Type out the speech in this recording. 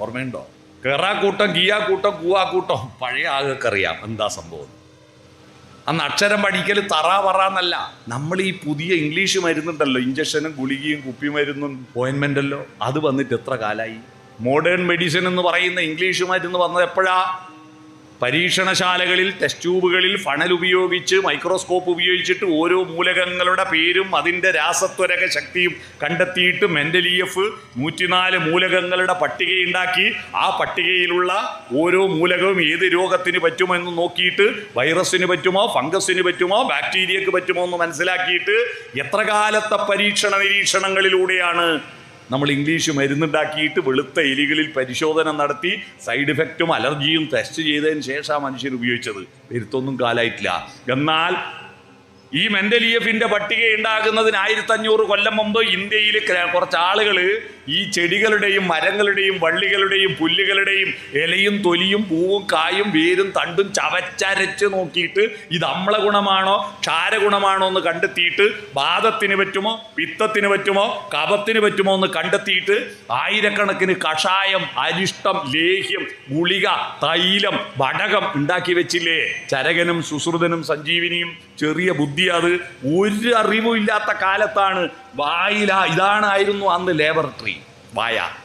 ഓർമ്മയുണ്ടോ? കെറാക്കൂട്ടം ഗിയാക്കൂട്ടം കൂവാക്കൂട്ടം. പഴയ ആൾക്കറിയാം എന്താ സംഭവം. അന്ന് അക്ഷരം പഠിക്കൽ തറ പറ എന്നല്ല. നമ്മൾ ഈ പുതിയ ഇംഗ്ലീഷ് മരുന്നുണ്ടല്ലോ. ഇഞ്ചക്ഷനും ഗുളികയും കുപ്പി മരുന്നും ഓയിൻമെന്റല്ലോ. അത് വന്നിട്ട് എത്ര കാലമായി മോഡേൺ മെഡിസിൻ എന്ന് പറയുന്ന ഇംഗ്ലീഷ് മരുന്ന് വന്നത് എപ്പോഴാ? പരീക്ഷണശാലകളിൽ ടെസ്റ്റ് ട്യൂബുകളിൽ ഫണൽ ഉപയോഗിച്ച് മൈക്രോസ്കോപ്പ് ഉപയോഗിച്ചിട്ട് ഓരോ മൂലകങ്ങളുടെ പേരും അതിന്റെ രാസത്വരക ശക്തിയും കണ്ടെത്തിയിട്ട് മെന്റലിയഫ് നൂറ്റിനാല് മൂലകങ്ങളുടെ പട്ടികയുണ്ടാക്കി. ആ പട്ടികയിലുള്ള ഓരോ മൂലകവും ഏത് രോഗത്തിന് പറ്റുമെന്ന് നോക്കിയിട്ട് വൈറസിന് പറ്റുമോ ഫംഗസിന് പറ്റുമോ ബാക്ടീരിയക്ക് പറ്റുമോ എന്ന് മനസ്സിലാക്കിയിട്ട് എത്ര കാലത്തെ പരീക്ഷണ നിരീക്ഷണങ്ങളിലൂടെയാണ് നമ്മൾ ഇംഗ്ലീഷ് മരുന്നുണ്ടാക്കിയിട്ട് വെളുത്ത എലികളിൽ പരിശോധന നടത്തി സൈഡ് ഇഫക്റ്റും അലർജിയും ടെസ്റ്റ് ചെയ്തതിന് ശേഷമാണ് മനുഷ്യൻ ഉപയോഗിച്ചത്. വരുത്തൊന്നും കാലായിട്ടില്ല. എന്നാൽ ഈ മെന്റലിയഫിന്റെ പട്ടിക ഉണ്ടാകുന്നതിന് ആയിരത്തി അഞ്ഞൂറ് കൊല്ലം മുമ്പ് ഇന്ത്യയിൽ കുറച്ച് ആളുകൾ ഈ ചെടികളുടെയും മരങ്ങളുടെയും വള്ളികളുടെയും പുല്ലുകളുടെയും ഇലയും തൊലിയും പൂവും കായും വേരും തണ്ടും ചവച്ചരച്ച് നോക്കിയിട്ട് ഇത് അമ്ല ഗുണമാണോ ക്ഷാരഗുണമാണോ എന്ന് കണ്ടെത്തിയിട്ട് വാദത്തിന് പറ്റുമോ പിത്തത്തിന് പറ്റുമോ കപത്തിന് പറ്റുമോ എന്ന് കണ്ടെത്തിയിട്ട് ആയിരക്കണക്കിന് കഷായം അരിഷ്ടം ലേഹ്യം ഗുളിക തൈലം വടകം ഉണ്ടാക്കി വെച്ചില്ലേ? ചരകനും സുശ്രുതനും സഞ്ജീവിനിയും ചെറിയ ബുദ്ധി അത്. ഒരു അറിവും ഇല്ലാത്ത കാലത്താണ്. വായില ഇതാണായിരുന്നു അന്ന് ലേബറട്ടറി Vai a